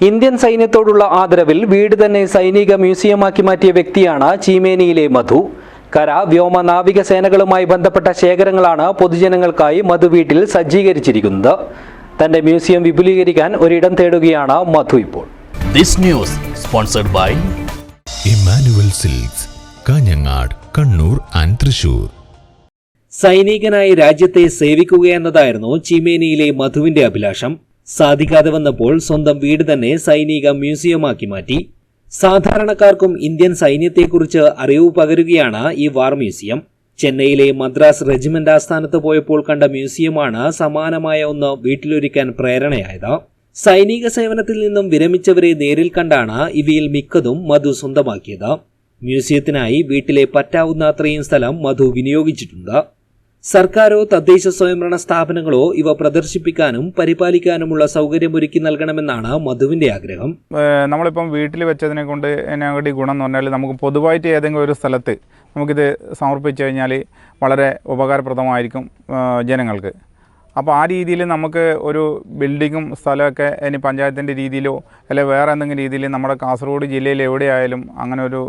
Indian സൈന്യത്തോടുള്ള ആദരവിൽ വീട് തന്നെ സൈനിക മ്യൂസിയമാക്കി മാറ്റിയ വ്യക്തിയാണ് ചീമേനിയിലെ മധു. കര വ്യോമ നാവിക സേനകളുമായി ബന്ധപ്പെട്ട ശേഖരങ്ങളാണ് പൊതുജനങ്ങൾക്കായി മധു വീട്ടിൽ സജ്ജീകരിച്ചിരിക്കുന്നത്. തന്റെ മ്യൂസിയം വിപുലീകരിക്കാൻ ഒരിടം തേടുകയാണ് മധു ഇപ്പോൾ. This news sponsored by Immanuel silks Kanhangad Kannur and Thrissur. സൈനികനായി രാജ്യത്തെ സേവിക്കുക എന്നതായിരുന്നു ചീമേനിയിലെ മധുവിന്റെ അഭിലാഷം. സാധിക്കാതെ വന്നപ്പോൾ സ്വന്തം വീട് തന്നെ സൈനിക മ്യൂസിയമാക്കി മാറ്റി. സാധാരണക്കാർക്കും ഇന്ത്യൻ സൈന്യത്തെക്കുറിച്ച് അറിവ് പകരുകയാണ് ഈ വാർ മ്യൂസിയം. ചെന്നൈയിലെ മദ്രാസ് റെജിമെന്റ് ആസ്ഥാനത്ത് പോയപ്പോൾ കണ്ട മ്യൂസിയമാണ് സമാനമായ ഒന്ന് വീട്ടിലൊരുക്കാൻ പ്രേരണയായത്. സൈനിക സേവനത്തിൽ നിന്നും വിരമിച്ചവരെ നേരിൽ കണ്ടാണ് ഇവയിൽ മിക്കതും മധു സ്വന്തമാക്കിയത്. മ്യൂസിയത്തിനായി വീട്ടിലെ പറ്റാവുന്ന അത്രയും സ്ഥലം മധു വിനിയോഗിച്ചിട്ടുണ്ട്. സർക്കാരോ തദ്ദേശ സ്വയംഭരണ സ്ഥാപനങ്ങളോ ഇവ പ്രദർശിപ്പിക്കാനും പരിപാലിക്കാനുമുള്ള സൗകര്യമൊരുക്കി നൽകണമെന്നാണ് മധുവിന്റെ ആഗ്രഹം. നമ്മളിപ്പം വീട്ടിൽ വെച്ചതിനെ കൊണ്ട് എന്നെ ഗുണം എന്ന് പറഞ്ഞാൽ നമുക്ക് പൊതുവായിട്ട് ഏതെങ്കിലും ഒരു സ്ഥലത്ത് നമുക്കിത് സമർപ്പിച്ചു കഴിഞ്ഞാൽ വളരെ ഉപകാരപ്രദമായിരിക്കും ജനങ്ങൾക്ക്. അപ്പോൾ ആ രീതിയിൽ നമുക്ക് ഒരു ബിൽഡിങ്ങും സ്ഥലമൊക്കെ ഇനി പഞ്ചായത്തിന്റെ രീതിയിലോ അല്ലെങ്കിൽ വേറെ എന്തെങ്കിലും രീതിയിൽ നമ്മുടെ കാസർഗോഡ് ജില്ലയിൽ എവിടെയായാലും അങ്ങനെ ഒരു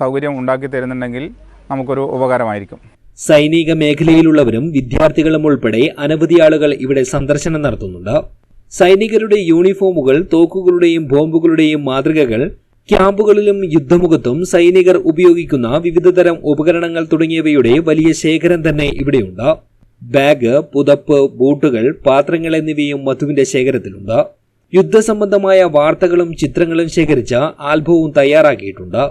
സൗകര്യം ഉണ്ടാക്കി തരുന്നുണ്ടെങ്കിൽ നമുക്കൊരു ഉപകാരമായിരിക്കും. സൈനിക മേഖലയിലുള്ളവരും വിദ്യാർത്ഥികളും ഉൾപ്പെടെ അനവധി ആളുകൾ ഇവിടെ സന്ദർശനം നടത്തുന്നുണ്ട്. സൈനികരുടെ യൂണിഫോമുകൾ തോക്കുകളുടെയും ബോംബുകളുടെയും മാതൃകകൾ ക്യാമ്പുകളിലും യുദ്ധമുഖത്തും സൈനികർ ഉപയോഗിക്കുന്ന വിവിധതരം ഉപകരണങ്ങൾ തുടങ്ങിയവയുടെ വലിയ ശേഖരം തന്നെ ഇവിടെയുണ്ട്. ബാഗ് പുതപ്പ് ബൂട്ടുകൾ പാത്രങ്ങൾ എന്നിവയും മധുവിന്റെ ശേഖരത്തിലുണ്ട്. യുദ്ധസംബന്ധമായ വാർത്തകളും ചിത്രങ്ങളും ശേഖരിച്ച ആൽബവും തയ്യാറാക്കിയിട്ടുണ്ട്.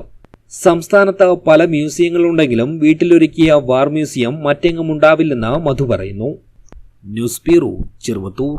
സംസ്ഥാനത്ത് പല മ്യൂസിയങ്ങളുണ്ടെങ്കിലും വീട്ടിലൊരുക്കിയ വാർ മ്യൂസിയം മറ്റെങ്ങും ഉണ്ടാവില്ലെന്ന് മധു പറയുന്നു. News bureau Cheruvathur.